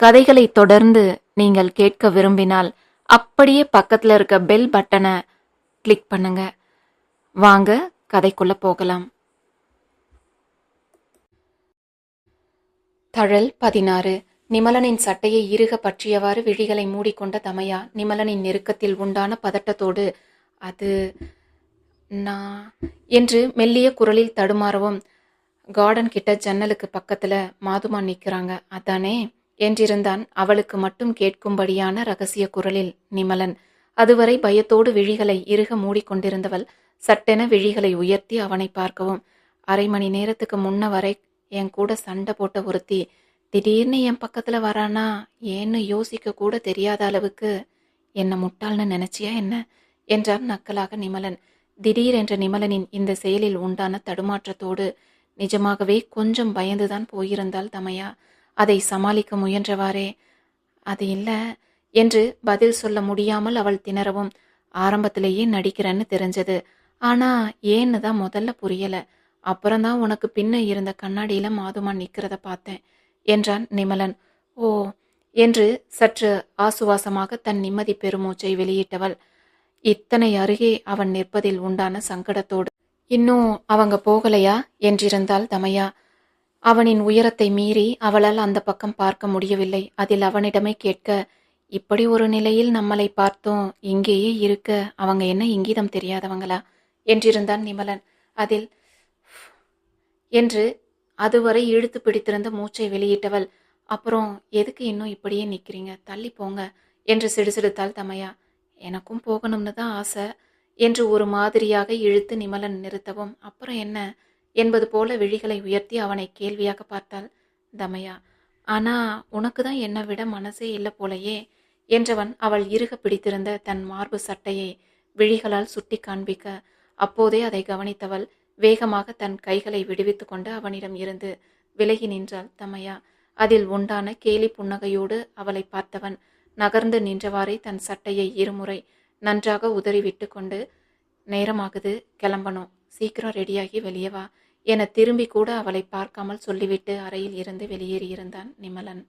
கதைகளை தொடர்ந்து நீங்கள் கேட்க விரும்பினால் அப்படியே பக்கத்தில் இருக்க பெல் பட்டனை கிளிக் பண்ணுங்க. வாங்க கதைக்குள்ள போகலாம். தழல் பதினாறு. நிமலனின் சட்டையை இறுக பற்றியவாறு விழிகளை மூடிக்கொண்ட தமையா நிமலனின் நெருக்கத்தில் உண்டான பதட்டத்தோடு அது நான் என்று மெல்லிய குரலில் தடுமாறவும் கார்டன் கிட்ட ஜன்னலுக்கு பக்கத்தில் மாதுமா நிற்கிறாங்க அதானே? என்றிருந்தான் அவளுக்கு மட்டும் கேட்கும்படியான ரகசிய குரலில் நிமலன் அதுவரை பயத்தோடு விழிகளை இறுக மூடிக்கொண்டிருந்தவள் சட்டென விழிகளை உயர்த்தி அவனை பார்க்கவும். அரை மணி நேரத்துக்கு முன்ன வரை என் கூட சண்டை போட்ட ஒருத்தி திடீர்னு என் பக்கத்தில் வரானா? ஏன்னு யோசிக்க கூட தெரியாத அளவுக்கு என்ன முட்டாள்னு நினைச்சியா என்ன? என்றான் நக்கலாக நிமலன். திடீர் என்ற நிமலனின் இந்த செயலில் உண்டான தடுமாற்றத்தோடு நிஜமாகவே கொஞ்சம் பயந்துதான் போயிருந்தாள் தமையா? அதை சமாளிக்க முயன்றவாறே. அது இல்லை என்று பதில் சொல்ல முடியாமல் அவள் திணறவும் ஆரம்பத்திலேயே நடிக்கிறேன்னு தெரிஞ்சது. ஆனா ஏன்னு தான் முதல்ல புரியல. அப்புறம்தான் உனக்கு பின்ன இருந்த கண்ணாடியில மாதுமா நிக்கிறத பார்த்தேன் என்றான் நிமலன். ஓ என்று சற்று ஆசுவாசமாக தன் நிம்மதி பெருமூச்சை வெளியிட்டவள். இத்தனை அருகே அவன் நிற்பதில் உண்டான சங்கடத்தோடு இன்னும் அவங்க போகலையா? என்றிருந்தாள் தமையா. அவனின் உயரத்தை மீறி அவளால் அந்த பக்கம் பார்க்க முடியவில்லை. அதில் அவனிடமே கேட்க இப்படி ஒரு நிலையில் நம்மளை பார்த்தோம். இங்கேயே இருக்க அவங்க என்ன இங்கீதம் தெரியாதவங்களா? என்றிருந்தான் நிமலன். அதில் என்று அதுவரை இழுத்து பிடித்திருந்த மூச்சை வெளியிட்டவள். அப்புறம் எதுக்கு இன்னும் இப்படியே நிற்கிறீங்க தள்ளி போங்க என்று சிடுசிடுத்தாள் தமையா. எனக்கும் போகணும்னு தான் ஆசை என்று ஒரு மாதிரியாக இழுத்து நிமலன் நிறுத்தவும். அப்புறம் என்ன? என்பது போல விழிகளை உயர்த்தி அவனை கேள்வியாக பார்த்தாள் தமையா ஆனா உனக்கு தான் என்னை விட மனசே இல்லை போலையே என்றவன் அவள் இறுக பிடித்திருந்த தன் மார்பு சட்டையை விழிகளால் சுட்டி காண்பிக்க அப்போதே அதை கவனித்தவள் வேகமாக தன் கைகளை விடுவித்து கொண்டு அவனிடம் இருந்து விலகி நின்றாள் தமையா அதில் உண்டான கேலி புன்னகையோடு அவளை பார்த்தவன் நகர்ந்து நின்றவாறே தன் சட்டையை இருமுறை நன்றாக உதறிவிட்டு கொண்டு நேரமாகுது கிளம்பணும். சீக்கிரம் ரெடியாகி வெளியே வா என திரும்பி கூட அவளை பார்க்காமல் சொல்லிவிட்டு அறையில் இருந்து வெளியேறியிருந்தான் நிமலன்.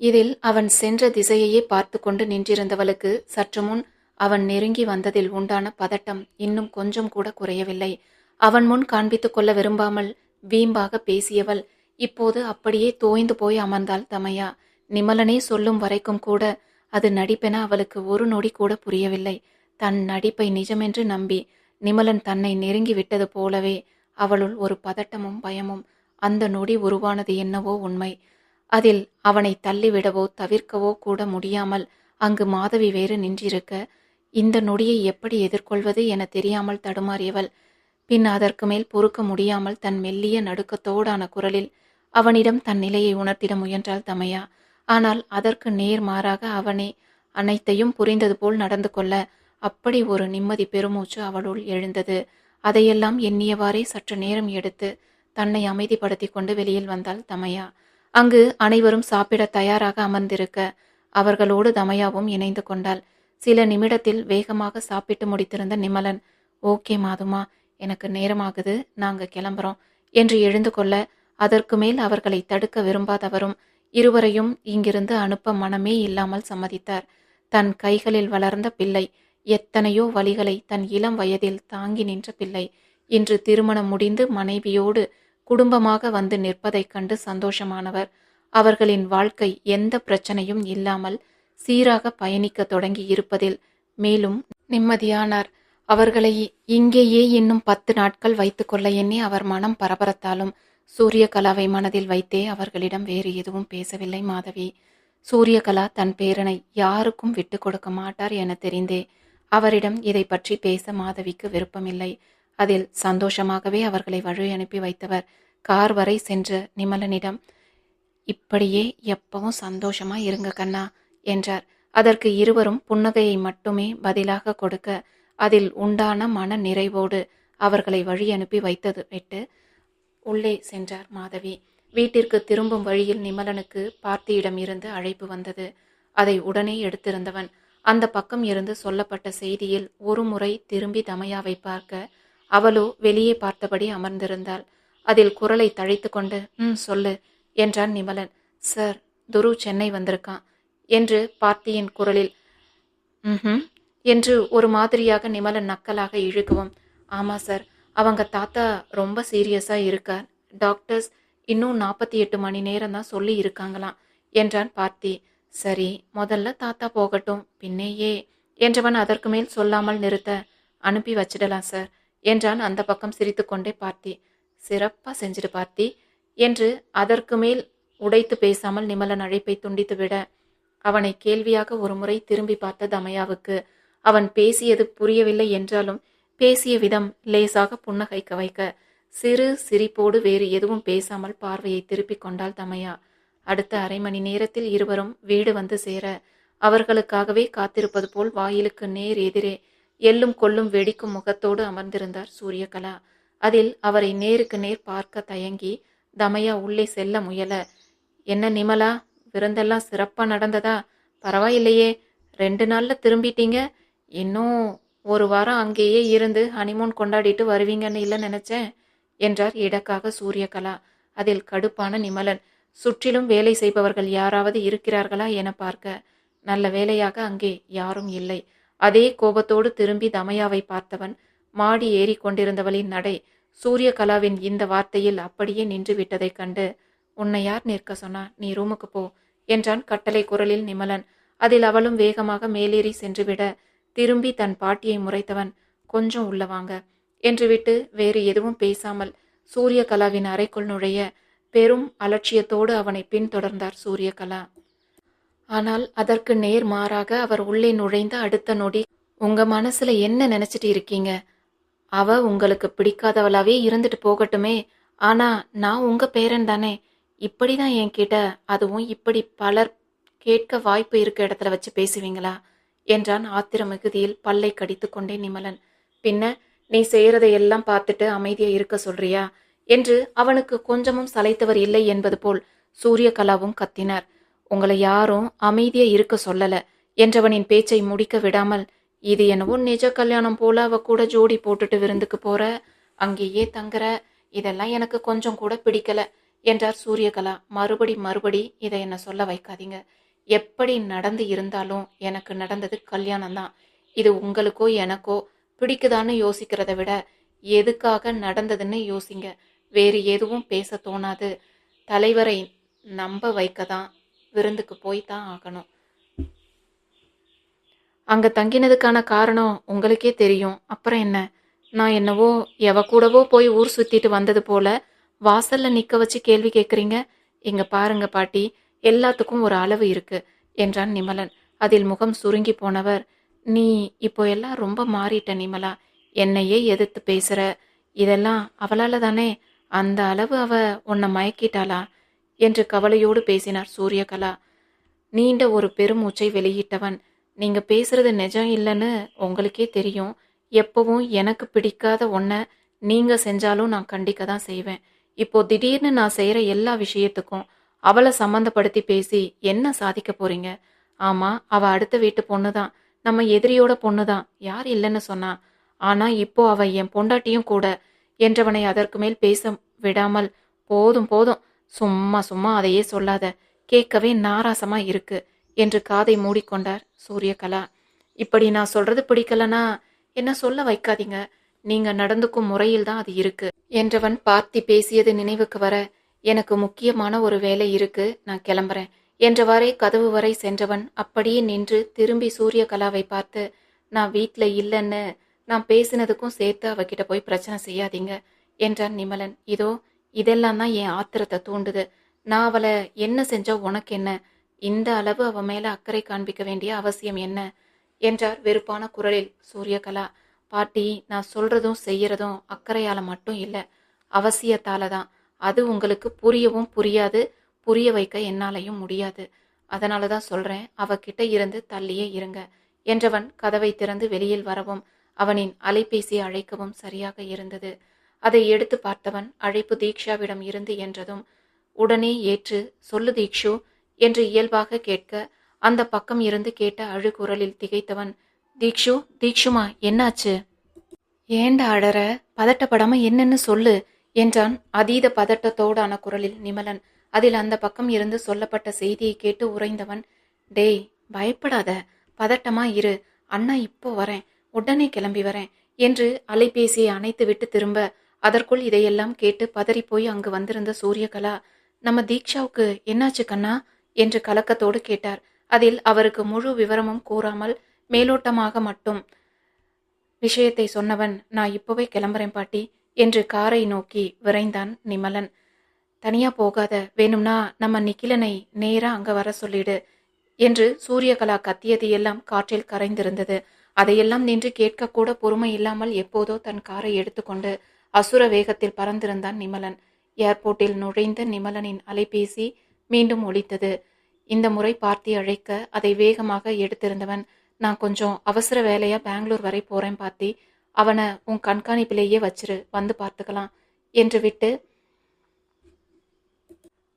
இதில் அவன் சென்ற திசையையே பார்த்து கொண்டு நின்றிருந்தவளுக்கு சற்று முன் அவன் நெருங்கி வந்ததில் உண்டான பதட்டம் இன்னும் கொஞ்சம் கூட குறையவில்லை. அவன் முன் காண்பித்துக் கொள்ள விரும்பாமல் வீம்பாக பேசியவள் இப்போது அப்படியே தோய்ந்து போய் அமர்ந்தாள் தமையா. நிமலனே சொல்லும் வரைக்கும் கூட அது நடிப்பென அவளுக்கு ஒரு நொடி கூட புரியவில்லை. தன் நடிப்பை நிஜமென்று நம்பி நிமலன் தன்னை நெருங்கி விட்டது போலவே அவளுள் ஒரு பதட்டமும் பயமும் அந்த நொடி உருவானது என்னவோ உண்மை. அதில் அவனை தள்ளிவிடவோ தவிர்க்கவோ கூட முடியாமல் அங்கு மாதவி வேறு நின்றிருக்க இந்த நொடியை எப்படி எதிர்கொள்வது என தெரியாமல் தடுமாறியவள். பின் அதற்கு மேல் பொறுக்க முடியாமல் தன் மெல்லிய நடுக்கத்தோடான குரலில் அவனிடம் தன் நிலையை உணர்த்திட முயன்றாள் தமையா. ஆனால் அதற்கு நேர் மாறாக அவனே அனைத்தையும் புரிந்தது போல் நடந்து கொள்ள அப்படி ஒரு நிம்மதி பெருமூச்சு அவளுள் எழுந்தது. அதையெல்லாம் எண்ணியவாறே சற்று நேரம் எடுத்து தன்னை அமைதிப்படுத்தி கொண்டு வெளியில் வந்தாள் தமையா. அங்கு அனைவரும் சாப்பிட தயாராக அமர்ந்திருக்க அவர்களோடு தமையாவும் இணைந்து கொண்டாள். சில நிமிடத்தில் வேகமாக சாப்பிட்டு முடித்திருந்த நிமலன் ஓகே மாதுமா எனக்கு நேரமாகுது நாங்க கிளம்புறோம் என்று எழுந்து கொள்ள அதற்கு மேல் அவர்களை தடுக்க விரும்பாதவரும் இருவரையும் இங்கிருந்து அனுப்ப மனமே இல்லாமல் சம்மதித்தார். தன் கைகளில் வளர்ந்த பிள்ளை எத்தனையோ வழிகளை தன் இளம் வயதில் தாங்கி நின்ற பிள்ளை. இன்று திருமணம் முடிந்து மனைவியோடு குடும்பமாக வந்து நிற்பதைக் கண்டு சந்தோஷமானவர். அவர்களின் வாழ்க்கை எந்த பிரச்சனையும் இல்லாமல் சீராக பயணிக்க தொடங்கி இருப்பதில் மேலும் நிம்மதியானார். அவர்களை இங்கேயே இன்னும் பத்து நாட்கள் வைத்துக்கொள்ள எண்ணி அவர் மனம் பரபரத்தாலும் சூரியகலாவை மனதில் வைத்தே அவர்களிடம் வேறு எதுவும் பேசவில்லை மாதவி. சூரியகலா தன் பேரனை யாருக்கும் விட்டு கொடுக்க மாட்டார் என தெரிந்தே அவரிடம் இதை பற்றி பேச மாதவிக்கு விருப்பமில்லை. அதில் சந்தோஷமாகவே அவர்களை வழி அனுப்பி வைத்தவர். கார் வரை சென்ற நிமலனிடம் இப்படியே எப்பவும் சந்தோஷமா இருங்க கண்ணா என்றார். அதற்கு இருவரும் புன்னகையை மட்டுமே பதிலாக கொடுக்க அதில் உண்டான மன நிறைவோடு அவர்களை வழி அனுப்பி வைத்தது விட்டு உள்ளே சென்றார் மாதவி. வீட்டிற்கு திரும்பும் வழியில் நிமலனுக்கு பார்த்தியிடம் இருந்து அழைப்பு வந்தது. அதை உடனே எடுத்திருந்தவன் அந்த பக்கம் இருந்து சொல்லப்பட்ட செய்தியில் ஒரு முறை திரும்பி தமையாவை பார்க்க அவளோ வெளியே பார்த்தபடி அமர்ந்திருந்தாள். அதில் குரலை தழைத்து கொண்டு ம் சொல்லு என்றான் நிமலன். சார் துரு சென்னை வந்திருக்கான் என்று பார்த்தியின் குரலில் ம் என்று ஒரு மாதிரியாக நிமலன் நக்கலாக இழுக்கவும் ஆமாம் சார் அவங்க தாத்தா ரொம்ப சீரியஸாக இருக்கார். டாக்டர்ஸ் இன்னும் நாற்பத்தி எட்டு மணி நேரம் தான் சொல்லி இருக்காங்களாம் என்றான் பார்த்தி. சரி முதல்ல தாத்தா போகட்டும் பின்னேயே என்றவன் அதற்கு மேல் சொல்லாமல் நிறுத்த அனுப்பி வச்சிடலாம் சார் என்றான் அந்த பக்கம் சிரித்துக்கொண்டே பார்த்தி. சிறப்பாக செஞ்சிடு பார்த்தி என்று அதற்கு மேல் உடைத்து பேசாமல் நிமலன் அழைப்பை துண்டித்து விட அவனை கேள்வியாக ஒரு முறை திரும்பி பார்த்த தமயாவுக்கு அவன் பேசியது புரியவில்லை என்றாலும் பேசிய விதம் லேசாக புன்னகைக்க வைக்க சிறு சிரிப்போடு வேறு எதுவும் பேசாமல் பார்வையை திருப்பிக் கொண்டாள் தமையா. அடுத்த அரை மணி நேரத்தில் இருவரும் வீடு வந்து சேர அவர்களுக்காகவே காத்திருப்பது போல் வாயிலுக்கு நேர் எதிரே எள்ளும் கொள்ளும் வெடிக்கும் முகத்தோடு அமர்ந்திருந்தார் சூரியகலா. அதில் அவரை நேருக்கு நேர் பார்க்க தயங்கி தமையா உள்ளே செல்ல முயல. என்ன நிமலா விருந்தெல்லாம் சிறப்பா நடந்ததா? பரவாயில்லையே. ரெண்டு நாள்ல திரும்பிட்டீங்க. இன்னும் ஒரு வாரம் அங்கேயே இருந்து ஹனிமூன் கொண்டாடிட்டு வருவீங்கன்னு இல்லை நினைச்சேன் என்றார் இடக்காக சூரியகலா. அதில் கடுப்பான நிமலன். சுற்றிலும் வேலை செய்பவர்கள் யாராவது இருக்கிறார்களா என பார்க்க நல்ல வேலையாக அங்கே யாரும் இல்லை. அதே கோபத்தோடு திரும்பி தமயாவை பார்த்தவன் மாடி ஏறி கொண்டிருந்தவளின் நடை சூரியகலாவின் இந்த வார்த்தையில் அப்படியே நின்று விட்டதைக் கண்டு உன்னை யார் நிற்க சொன்னா? நீ ரூமுக்கு போ என்றான் கட்டளை குரலில் நிமலன். அதில் அவளும் வேகமாக மேலேறி சென்றுவிட திரும்பி தன் பாட்டியை முறைத்தவன் கொஞ்சம் உள்ள வாங்க என்று விட்டு வேறு எதுவும் பேசாமல் சூரியகலாவின் அறைக்குள் நுழைய பெரும் அலட்சியத்தோடு அவனை பின்தொடர்ந்தார் சூரியகலா. ஆனால் அதற்கு நேர் மாறாக அவர் உள்ளே நுழைந்த அடுத்த நொடி உங்க மனசுல என்ன நினைச்சிட்டு இருக்கீங்க? அவ உங்களுக்கு பிடிக்காதவளாவே இருந்துட்டு போகட்டுமே. ஆனா நான் உங்க பேரன் தானே. இப்படிதான் என்கிட்ட அதுவும் இப்படி பலர் கேட்க வாய்ப்பு இருக்க இடத்துல வச்சு பேசுவீங்களா? என்றான் ஆத்திர மிகுதியில் பல்லை கடித்து கொண்டே நிமலன். பின்ன நீ செய்யறதையெல்லாம் பார்த்துட்டு அமைதியா இருக்க சொல்றியா? என்று அவனுக்கு கொஞ்சமும் சளைத்தவர் இல்லை என்பது போல் சூரியகலாவும் கத்தினார். உங்களை யாரும் அமைதியா இருக்க சொல்லல என்றவனின் பேச்சை முடிக்க விடாமல் இது என்னவோ நிஜ கல்யாணம் போல அவ கூட ஜோடி போட்டுட்டு விருந்துக்கு போற அங்கேயே தங்குற இதெல்லாம் எனக்கு கொஞ்சம் கூட பிடிக்கல என்றார் சூரியகலா. மறுபடி மறுபடி இதை என்ன சொல்ல வைக்காதீங்க. எப்படி நடந்து இருந்தாலும் எனக்கு நடந்தது கல்யாணம் தான் இது உங்களுக்கோ எனக்கோ பிடிக்குதான்னு யோசிக்கிறத விட எதுக்காக நடந்ததுன்னு யோசிங்க. வேறு எதுவும் பேச தோணாது. தலைவரை நம்ப வைக்க தான் விருந்துக்கு போய் தான் ஆகணும். அங்க தங்கினதுக்கான காரணம் உங்களுக்கே தெரியும். அப்புறம் என்ன? நான் என்னவோ எவ கூடவோ போய் ஊர் சுத்திட்டு வந்தது போல வாசல்ல நிக்க வச்சு கேள்வி கேக்குறீங்க? இங்க பாருங்க பாட்டி எல்லாத்துக்கும் ஒரு அளவு இருக்கு என்றான் நிமலன். அதில் முகம் சுருங்கி போனவர் நீ இப்போ எல்லாம் ரொம்ப மாறிட்ட நிமலா. என்னையே எதிர்த்து பேசுற. இதெல்லாம் அவளால தானே அந்த அளவு அவ உன்னை மயக்கிட்டாளா? என்று கவலையோடு பேசினார் சூரியகலா. நீண்ட ஒரு பெருமூச்சை வெளியிட்டவன் நீங்க பேசுறது நிஜம் இல்லைன்னு உங்களுக்கே தெரியும். எப்பவும் எனக்கு பிடிக்காத ஒன்றை நீங்க செஞ்சாலும் நான் கண்டிக்க தான் செய்வேன். இப்போ திடீர்னு நான் செய்யற எல்லா விஷயத்துக்கும் அவளை சம்மந்தப்படுத்தி பேசி என்ன சாதிக்க போறீங்க? ஆமா அவ அடுத்த வீட்டு பொண்ணு தான். நம்ம எதிரியோட பொண்ணு தான். யார் இல்லைன்னு சொன்னா. ஆனா இப்போ அவ என் பொண்டாட்டியும் கூட என்றவனை அதற்கு மேல் பேச விடாமல் போதும் போதும். சும்மா சும்மா அதையே சொல்லாத. கேட்கவே நாராசமா இருக்கு என்று காதை மூடிக்கொண்டார் சூரியகலா. இப்படி நான் சொல்றது பிடிக்கலனா? என்ன சொல்ல வைக்காதீங்க. நீங்க நடந்துக்கும் முறையில் தான் அது இருக்கு என்றவன் பார்த்தி பேசியது நினைவுக்கு வர எனக்கு முக்கியமான ஒரு வேலை இருக்கு நான் கிளம்புறேன் என்றவாறே கதவு வரை சென்றவன் அப்படியே நின்று திரும்பி சூரியகலாவை பார்த்து நான் வீட்டில் இல்லைன்னு நான் பேசினதுக்கும் சேர்த்து அவகிட்ட போய் பிரச்சனை செய்யாதீங்க என்றான் நிமலன். இதோ இதெல்லாம் தான் என் ஆத்திரத்தை தூண்டுது. நான் அவளை என்ன செஞ்சா உனக்கு என்ன? இந்த அளவு அவ மேல அக்கறை காண்பிக்க வேண்டிய அவசியம் என்ன? என்றார் வெறுப்பான குரலில் சூரியகலா. பாட்டி நான் சொல்றதும் செய்யறதும் அக்கறையால மட்டும் இல்லை. அவசியத்தால தான் அது உங்களுக்கு புரியவும் புரியாது புரிய வைக்க என்னாலையும் முடியாது. அதனால தான் சொல்றேன் அவகிட்ட இருந்து தள்ளியே இருங்க என்றவன் கதவை திறந்து வெளியில் வரவும் அவனின் அலைபேசி அழைக்கவும் சரியாக இருந்தது. அதை எடுத்து பார்த்தவன் அழைப்பு தீக்ஷாவிடம் இருந்து என்றதும் உடனே ஏற்று சொல்லு தீக்ஷு என்று இயல்பாக கேட்க அந்த பக்கம் இருந்து கேட்ட அழுகுரலில் திகைத்தவன் தீக்ஷு தீக்ஷுமா என்னாச்சு? ஏண்டா அழற பதட்டப்படாம என்னன்னு சொல்லு என்றான் அதீத பதட்டத்தோடான குரலில் நிமலன். அதில் அந்த பக்கம் இருந்து சொல்லப்பட்ட செய்தியை கேட்டு உறைந்தவன் டேய் பயப்படாத பதட்டமா இரு அண்ணா இப்போ வரேன் உடனே கிளம்பி வரேன் என்று அலைபேசியை அணைத்துவிட்டு திரும்ப அதற்குள் இதையெல்லாம் கேட்டு பதறிப்போய் அங்கு வந்திருந்த சூரியகலா நம்ம தீக்ஷாவுக்கு என்னாச்சு கண்ணா? என்று கலக்கத்தோடு கேட்டார். அதில் அவருக்கு முழு விவரமும் கூறாமல் மேலோட்டமாக மட்டும் விஷயத்தை சொன்னவன் நான் இப்போவே கிளம்புறேன் பாட்டி என்று காரை நோக்கி விரைந்தான் நிமலன். தனியா போகாத வேணும்னா நம்ம நிக்கிலனை நேரா அங்க வர சொல்லிடு என்று சூரியகலா கத்தியது எல்லாம் காற்றில் கரைந்திருந்தது. அதையெல்லாம் நின்று கேட்கக்கூட பொறுமை இல்லாமல் எப்போதோ தன் காரை எடுத்துக்கொண்டு அசுர வேகத்தில் பறந்திருந்தான் நிமலன். ஏர்போர்ட்டில் நுழைந்த நிமலனின் அலைபேசி மீண்டும் ஒலித்தது. இந்த முறை பார்த்தி அழைக்க அதை வேகமாக எடுத்திருந்தவன் நான் கொஞ்சம் அவசர வேலையா பெங்களூர் வரை போறேன் பார்த்தி. அவனை உன் கண்காணிப்பிலேயே வச்சிரு வந்து பார்த்துக்கலாம் என்று விட்டு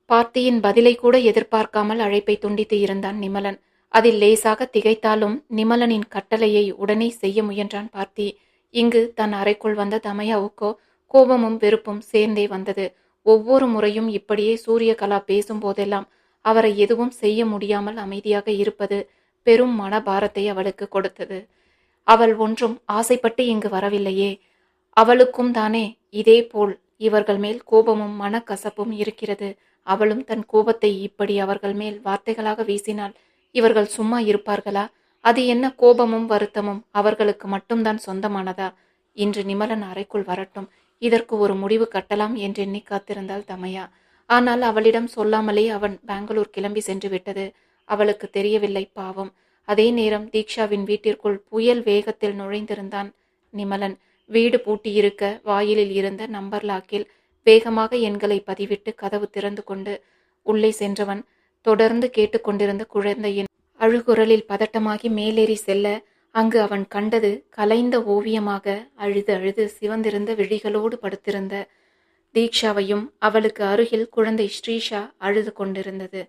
பார்த்தியின் பதிலை கூட எதிர்பார்க்காமல் அழைப்பை துண்டித்து இருந்தான் நிமலன். அதில் லேசாக திகைத்தாலும் நிமலனின் கட்டளையை உடனே செய்ய முயன்றான் பார்த்தி. இங்கு தன் அறைக்குள் வந்த தமயாவுக்கோ கோபமும் வெறுப்பும் சேர்ந்தே வந்தது. ஒவ்வொரு முறையும் இப்படியே சூரியகலா பேசும் போதெல்லாம் அவரை எதுவும் செய்ய முடியாமல் அமைதியாக இருப்பது பெரும் மனபாரத்தை அவளுக்கு கொடுத்தது. அவள் ஒன்றும் ஆசைப்பட்டு இங்கு வரவில்லையே. அவளுக்கும் தானே இதே போல் இவர்கள் மேல் கோபமும் மனக்கசப்பும் இருக்கிறது. அவளும் தன் கோபத்தை இப்படி அவர்கள் மேல் வார்த்தைகளாக வீசினாள் இவர்கள் சும்மா இருப்பார்களா? அது என்ன கோபமும் வருத்தமும் அவர்களுக்கு மட்டும்தான் சொந்தமானதா? இன்று நிமலன் அறைக்குள் வரட்டும். இதற்கு ஒரு முடிவு கட்டலாம் என்றெண்ணி காத்திருந்தாள் தமையா. ஆனால் அவளிடம் சொல்லாமலே அவன் பெங்களூர் கிளம்பி சென்று விட்டது. அவளுக்கு தெரியவில்லை பாவம். அதே நேரம் தீக்ஷாவின் வீட்டிற்குள் புயல் வேகத்தில் நுழைந்திருந்தான் நிமலன். வீடு பூட்டியிருக்க வாயிலில் இருந்த நம்பர் லாக்கில் வேகமாக எண்களை பதிவிட்டு கதவு திறந்து கொண்டு உள்ளே சென்றவன் தொடர்ந்து கேட்டுக்கொண்டிருந்த குழந்தையின் அழுகுரலில் பதட்டமாகி மேலேறி செல்ல அங்கு அவன் கண்டது கலைந்த ஓவியமாக அழுது அழுது சிவந்திருந்த விழிகளோடு படுத்திருந்த தீக்ஷாவையும் அவளுக்கு அருகில் குழந்தை ஸ்ரீஷா அழுது கொண்டிருந்தது.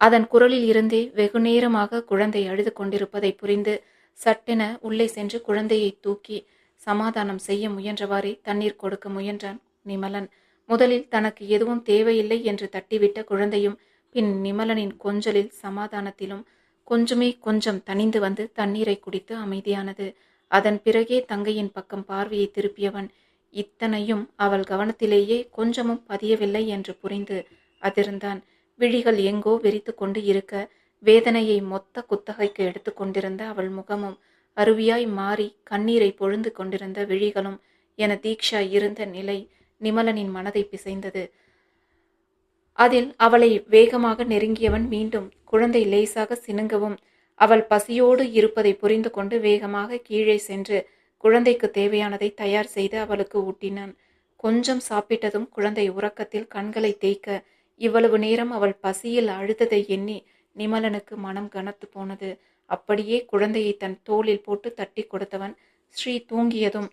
அதன் குரலில் இருந்தே வெகு நேரமாக குழந்தை அழுது கொண்டிருப்பதை புரிந்து சட்டென உள்ளே சென்று குழந்தையை தூக்கி சமாதானம் செய்ய முயன்றவாறே தண்ணீர் கொடுக்க முயன்றான் நிமலன். முதலில் தனக்கு எதுவும் தேவையில்லை என்று தட்டிவிட்ட குழந்தையும் பின் நிமலனின் கொஞ்சலில் சமாதானத்திலும் கொஞ்சமே கொஞ்சம் தணிந்து வந்து தண்ணீரை குடித்து அமைதியானது. அதன் பிறகே தங்கையின் பக்கம் பார்வையை திருப்பியவன் இத்தனையும் அவள் கவனத்திலேயே கொஞ்சமும் பதியவில்லை என்று புரிந்து அதிர்ந்தான். விழிகள் எங்கோ விரித்து கொண்டு இருக்க வேதனையை மொத்த குத்தகைக்கு எடுத்துக்கொண்டிருந்த அவள் முகமும் அருவியாய் மாறி கண்ணீரை பொழுந்து கொண்டிருந்த விழிகளும் என தீக்ஷா இருந்த நிலை நிமலனின் மனதை பிசைந்தது. அதில் அவளை வேகமாக நெருங்கியவன் மீண்டும் குழந்தை லேசாக சினுங்கவும் அவள் பசியோடு இருப்பதை புரிந்து கொண்டு வேகமாக கீழே சென்று குழந்தைக்கு தேவையானதை தயார் செய்து அவளுக்கு ஊட்டினான். கொஞ்சம் சாப்பிட்டதும் குழந்தை உறக்கத்தில் கண்களை தேய்க்க இவ்வளவு நேரம் அவள் பசியில் அழுததை எண்ணி நிமலனுக்கு மனம் கனத்து போனது. அப்படியே குழந்தையை தன் தோளில் போட்டு தட்டி கொடுத்தவன் ஸ்ரீ தூங்கியதும்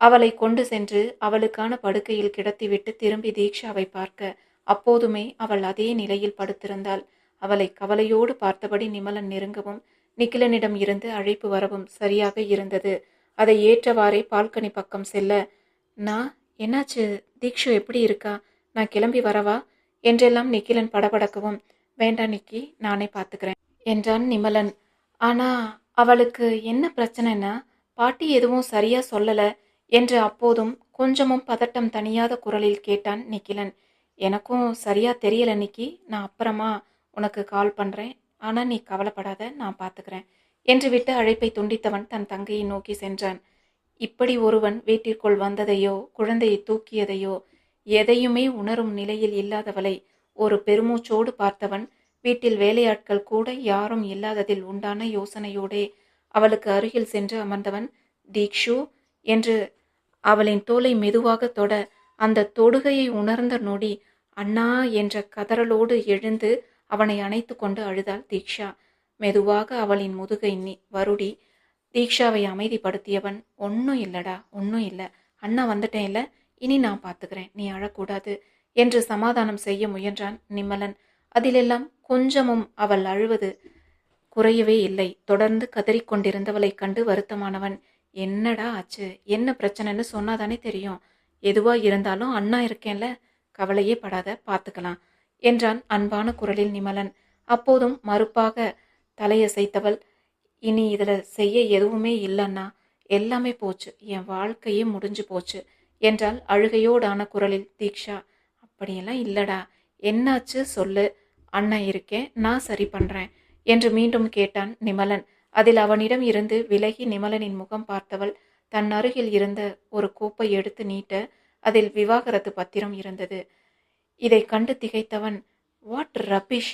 அவளை கொண்டு சென்று அவளுக்கான படுக்கையில் கிடத்திவிட்டு திரும்பி தீக்ஷாவை பார்க்க அப்போதுமே அவள் அதே நிலையில் படுத்திருந்தாள். அவளை கவலையோடு பார்த்தபடி நிமலன் நெருங்கவும் நிக்கிலனிடம் இருந்து அழைப்பு வரவும் சரியாக இருந்தது. அதை ஏற்றவாறே பால்கனி பக்கம் செல்ல நான் என்னாச்சு? தீக்ஷு எப்படி இருக்கா? நான் கிளம்பி வரவா? என்றெல்லாம் நிக்கிலன் படபடக்கவும் வேண்டாம் நிக்கி நானே பார்த்துக்கிறேன் என்றான் நிமலன். ஆனா அவளுக்கு என்ன பிரச்சனைன்னா பாட்டி எதுவும் சரியா சொல்லல என்று அப்போதும் கொஞ்சமும் பதட்டம் தணியாத குரலில் கேட்டான் நிக்கிலன் எனக்கும் சரியாக தெரியலை நிக்கி. நான் அப்புறமா உனக்கு கால் பண்ணுறேன் ஆனால் நீ கவலைப்படாத நான் பார்த்துக்கிறேன் என்று விட்டு அழைப்பை துண்டித்தவன் தன் தங்கையை நோக்கி சென்றான். இப்படி ஒருவன் வீட்டிற்குள் வந்ததையோ குழந்தையை தூக்கியதையோ எதையுமே உணரும் நிலையில் இல்லாதவளை ஒரு பெருமூச்சோடு பார்த்தவன் வீட்டில் வேலையாட்கள் கூட யாரும் இல்லாததில் உண்டான யோசனையோடே அவளுக்கு அருகில் சென்று அமர்ந்தவன் தீக்ஷு என்று அவளின் தோலை மெதுவாக தொட அந்த தொடுகையை உணர்ந்த நொடி அண்ணா என்ற கதறலோடு எழுந்து அவனை அணைத்து கொண்டு அழுதாள் தீக்ஷா. மெதுவாக அவளின் முதுகை நீ வருடி தீக்ஷாவை அமைதிப்படுத்தியவன் ஒன்றும் இல்லடா ஒன்றும் இல்லை. அண்ணா வந்துட்டேன் இனி நான் பார்த்துக்கிறேன் நீ அழக்கூடாது என்று சமாதானம் செய்ய முயன்றான் நிம்மலன். அதிலெல்லாம் கொஞ்சமும் அவள் அழுவது குறையவே இல்லை. தொடர்ந்து கதறிக்கொண்டிருந்தவளைக் கண்டு வருத்தமானவன் என்னடா ஆச்சு? என்ன பிரச்சனைன்னு சொன்னாதானே தெரியும். எதுவா இருந்தாலும் அண்ணா இருக்கேன்ல கவலையே படாத பார்த்துக்கலாம் என்றான் அன்பான குரலில் நிமலன். அப்போதும் மறுப்பாக தலையசைத்தவள் இனி இதில் செய்ய எதுவுமே இல்லைன்னா எல்லாமே போச்சு என் வாழ்க்கையே முடிஞ்சு போச்சு என்றால் அழுகையோடான குரலில் தீக்ஷா. அப்படியெல்லாம் இல்லடா என்னாச்சு சொல்லு அண்ணன் இருக்கேன் நான் சரி பண்றேன் என்று மீண்டும் கேட்டான் நிமலன். அதில் அவனிடம் இருந்து விலகி நிமலனின் முகம் பார்த்தவள் தன் அருகில் இருந்த ஒரு கோப்பை எடுத்து நீட்ட அதில் விவாகரத்து பத்திரம் இருந்தது. இதை கண்டு திகைத்தவன் வாட் ரபிஷ்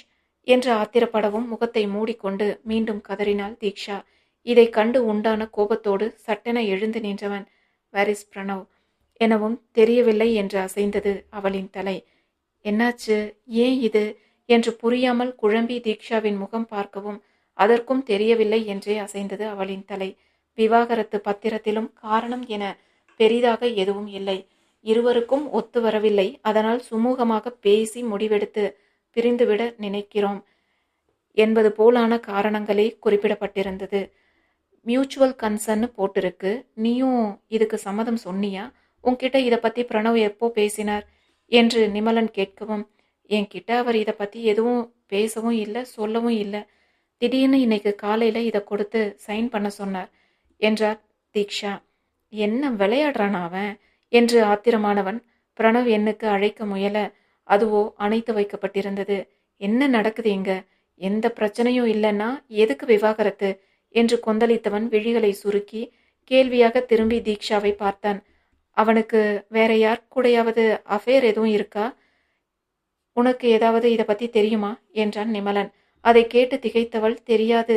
என்று ஆத்திரப்படவும் முகத்தை மூடிக்கொண்டு மீண்டும் கதறினாள் தீக்ஷா. இதை கண்டு உண்டான கோபத்தோடு சட்டென எழுந்து நின்றவன் வேரிஸ் பிரணவ் எனவும் தெரியவில்லை என்று அசைந்தது அவளின் தலை. என்னாச்சு? ஏன் இது? என்று புரியாமல் குழம்பி தீக்ஷாவின் முகம் பார்க்கவும் அதற்கும் தெரியவில்லை என்றே அசைந்தது அவளின் தலை. விவாகரத்து பத்திரத்திலும் காரணம் என பெரிதாக எதுவும் இல்லை. இருவருக்கும் ஒத்து வரவில்லை. அதனால் சுமூகமாக பேசி முடிவெடுத்து பிரிந்துவிட நினைக்கிறோம் என்பது போலான காரணங்களே குறிப்பிடப்பட்டிருந்தது. மியூச்சுவல் கன்சர்ன் போட்டிருக்கு. நீயும் இதுக்கு சம்மதம் சொன்னியா? உன்கிட்ட இதை பத்தி பிரணவ் எப்போ பேசினார் என்று நிமலன் கேட்கவும் என்கிட்ட அவர் இதை பத்தி எதுவும் பேசவும் இல்லை சொல்லவும் இல்லை. திடீர்னு இன்னைக்கு காலையில இதை கொடுத்து சைன் பண்ண சொன்னார் என்றார் தீக்ஷா. என்ன விளையாடுறான் அவன்? என்று ஆத்திரமானவன் பிரணவ் எண்ணுக்கு அழைக்க முயல அதுவோ அணைத்து வைக்கப்பட்டிருந்தது. என்ன நடக்குது இங்க? எந்த பிரச்சனையும் இல்லைன்னா எதுக்கு விவாகரத்து? என்று கொந்தளித்தவன் விழிகளை சுருக்கி கேள்வியாக திரும்பி தீக்ஷாவை பார்த்தான். அவனுக்கு வேற யார் கூடயாவது அஃபேர் எதுவும் இருக்கா? உனக்கு ஏதாவது இதை பத்தி தெரியுமா? என்றான் நிமலன். அதை கேட்டு திகைத்தவள் தெரியாது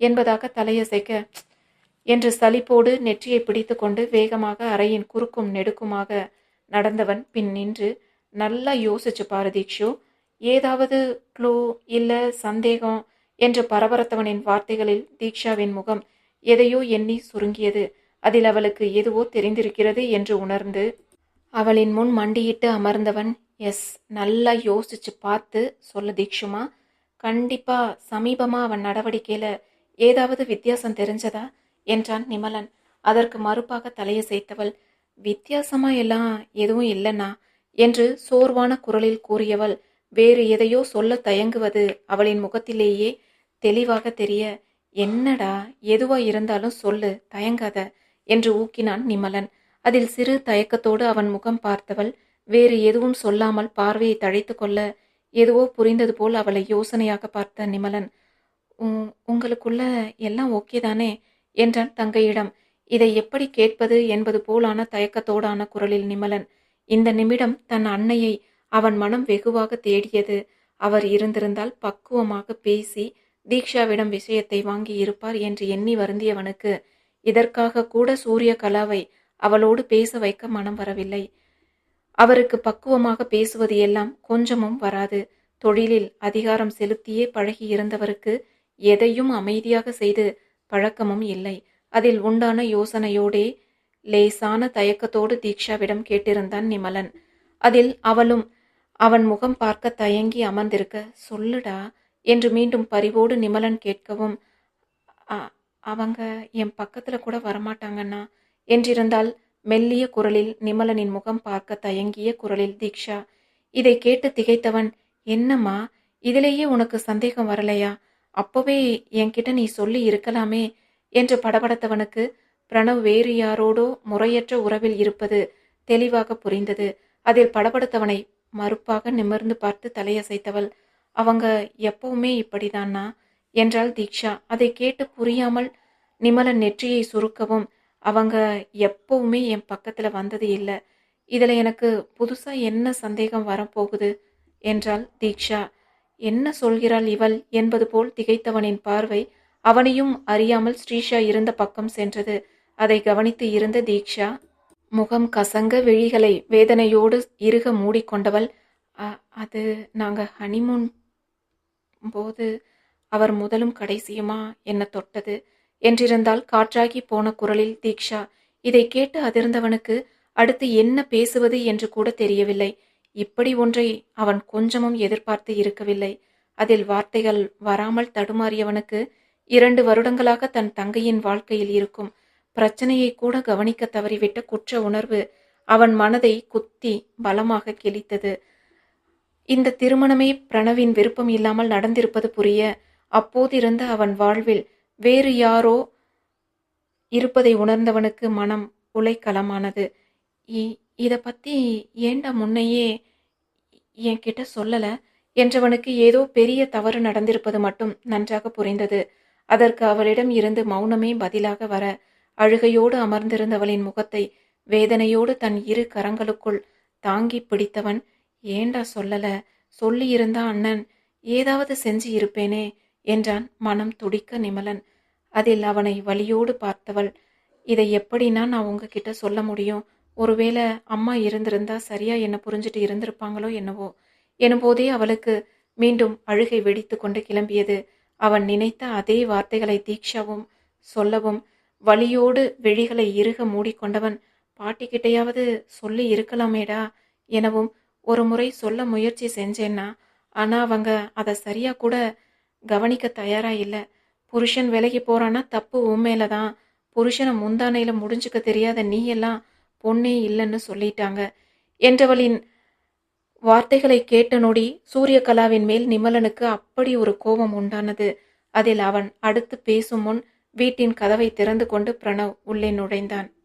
என்பதாக தலையசைக்க என்று சலிப்போடு நெற்றியை பிடித்துக்கொண்டு வேகமாக அறையின் குறுக்கும் நெடுக்குமாக நடந்தவன் பின் நின்று நல்லா யோசிச்சு பாரு தீக்ஷு ஏதாவது க்ளூ இல்ல சந்தேகம்? என்று பரபரத்தவனின் வார்த்தைகளில் தீக்ஷாவின் முகம் எதையோ எண்ணி சுருங்கியது. அதில் அவளுக்கு எதுவோ தெரிந்திருக்கிறது என்று உணர்ந்து அவளின் முன் மண்டியிட்டு அமர்ந்தவன் எஸ் நல்லா யோசிச்சு பார்த்து சொல்ல தீக்ஷுமா? கண்டிப்பா சமீபமா அவன் நடவடிக்கையில ஏதாவது வித்தியாசம் தெரிஞ்சதா? என்றான் நிமலன். அதற்கு மறுப்பாக தலையசைத்தவள் வித்தியாசமா எல்லாம் எதுவும் இல்லைன்னா என்று சோர்வான குரலில் கூறியவள் வேறு எதையோ சொல்ல தயங்குவது அவளின் முகத்திலேயே தெளிவாக தெரிய என்னடா எதுவா இருந்தாலும் சொல்லு தயங்காத என்று ஊக்கினான் நிமலன். அதில் சிறு தயக்கத்தோடு அவன் முகம் பார்த்தவள் வேறு எதுவும் சொல்லாமல் பார்வையை தழைத்து கொள்ள எதுவோ புரிந்தது போல் அவளை யோசனையாக பார்த்த நிமலன் "உ- உங்களுக்குள்ள எல்லாம் ஓகே தானே? என்றான் தங்கையிடம் இதை எப்படி கேட்பது? என்பது போலான தயக்கத்தோடான குரலில் நிமலன் இந்த நிமிடம் தன் அன்னையை அவன் மனம் வெகுவாக தேடியது. அவர் இருந்திருந்தால் பக்குவமாக பேசி தீக்ஷாவிடம் விஷயத்தை வாங்கி இருப்பார் என்று எண்ணி வருந்தியவனுக்கு இதற்காக கூட சூரிய கலாவை அவளோடு பேச வைக்க மனம் வரவில்லை. அவருக்கு பக்குவமாக பேசுவது எல்லாம் கொஞ்சமும் வராது. தொழிலில் அதிகாரம் செலுத்தியே பழகி இருந்தவருக்கு எதையும் அமைதியாக செய்து பழக்கமும் இல்லை. அதில் உண்டான யோசனையோடே லேசான தயக்கத்தோடு தீக்ஷாவிடம் கேட்டிருந்தான் நிமலன். அதில் அவளும் அவன் முகம் பார்க்க தயங்கி அமர்ந்திருக்க சொல்லுடா என்று மீண்டும் பரிவோடு நிமலன் கேட்கவும் அவங்க என் பக்கத்துல கூட வரமாட்டாங்கண்ணா என்றிருந்தால் மெல்லிய குரலில் நிமலனின் முகம் பார்க்க தயங்கிய குரலில் தீக்ஷா இதை கேட்டு திகைத்தவன் என்னம்மா? இதிலேயே உனக்கு சந்தேகம் வரலையா? அப்பவே என்கிட்ட நீ சொல்லி இருக்கலாமே என்று படபடத்தவனுக்கு பிரணவ் வேறு யாரோடோ முறையற்ற உறவில் இருப்பது தெளிவாக புரிந்தது. அதில் படபடுத்தவனை மறுப்பாக நிமிர்ந்து பார்த்து தலையசைத்தவள் அவங்க எப்பவுமே இப்படிதானா என்றாள் தீக்ஷா. அதை கேட்டு புரியாமல் நிமலன் நெற்றியை சுருக்கவும் அவங்க எப்பவுமே என் பக்கத்தில் வந்தது இல்லை. இதில் எனக்கு புதுசாக என்ன சந்தேகம் வரப்போகுது? என்றாள் தீக்ஷா. என்ன சொல்கிறாள் இவள் என்பது போல் திகைத்தவனின் பார்வை அவனையும் அறியாமல் ஸ்ரீஷா இருந்த பக்கம் சென்றது. அதை கவனித்து இருந்த தீக்ஷா முகம் கசங்க விழிகளை வேதனையோடு இறுக மூடிக்கொண்டவள் அ- அது நாங்கள் ஹனிமூன் போது அவர் முதலும் கடைசியுமா? என்ன தொட்டது? என்றிருந்தால் காற்றாகி போன குரலில் தீக்ஷா இதை கேட்டு அதிர்ந்தவனுக்கு அடுத்து என்ன பேசுவது என்று கூட தெரியவில்லை. இப்படி ஒன்றை அவன் கொஞ்சமும் எதிர்பார்த்து இருக்கவில்லை. அதில் வார்த்தைகள் வராமல் தடுமாறியவனுக்கு இரண்டு வருடங்களாக தன் தங்கையின் வாழ்க்கையில் இருக்கும் பிரச்சனையை கூட கவனிக்க தவறிவிட்ட குற்ற உணர்வு அவன் மனதை குத்தி பலமாக கிழித்தது. இந்த திருமணமே பிரணவின் விருப்பம் இல்லாமல் நடந்திருப்பது புரிய அப்போதிருந்த அவன் வாழ்வில் வேறு யாரோ இருப்பதை உணர்ந்தவனுக்கு மனம் உலைக்களமானது. இ- இதை பற்றி ஏண்டா முன்னையே என்கிட்ட சொல்லலை? என்றவனுக்கு ஏதோ பெரிய தவறு நடந்திருப்பது மட்டும் நன்றாக புரிந்தது. அதற்கு அவளிடம் இருந்து மௌனமே பதிலாக வர அழுகையோடு அமர்ந்திருந்தவளின் முகத்தை வேதனையோடு தன் இரு கரங்களுக்குள் தாங்கி பிடித்தவன் ஏண்டா சொல்லல? சொல்லியிருந்தா அண்ணன் ஏதாவது செஞ்சு இருப்பேனே? என்றான் மனம் துடிக்க நிமலன். அதில் அவனை வலியோடு பார்த்தவள் இதை எப்படின்னா நான் உங்ககிட்ட சொல்ல முடியும்? ஒருவேளை அம்மா இருந்திருந்தா சரியா என்ன புரிஞ்சுட்டு இருந்திருப்பாங்களோ என்னவோ. எனும்போதே அவளுக்கு மீண்டும் அழுகை வெடித்து கொண்டு கிளம்பியது. அவன் நினைத்த அதே வார்த்தைகளை தீக்ஷாவும் சொல்லவும் வழியோடு விழிகளை இறுக மூடிக்கொண்டவன் பாட்டிக்கிட்டையாவது சொல்லி இருக்கலாமேடா எனவும் ஒரு முறை சொல்ல முயற்சி செஞ்சேன்னா ஆனா அவங்க அதை சரியா கூட கவனிக்க தயாரா இல்லை. புருஷன் விலகி போகிறான்னா தப்பு உண்மையில தான் புருஷனை முந்தானையில முடிஞ்சுக்க தெரியாத நீ எல்லாம் பொண்ணே இல்லைன்னு சொல்லிட்டாங்க. என்றவளின் வார்த்தைகளை கேட்ட நொடி சூரியகலாவின் மேல் நிமலனுக்கு அப்படி ஒரு கோபம் உண்டானது. அதில் அவன் அடுத்து பேசும் முன் வீட்டின் கதவை திறந்து கொண்டு பிரணவ் உள்ளே நுழைந்தான்.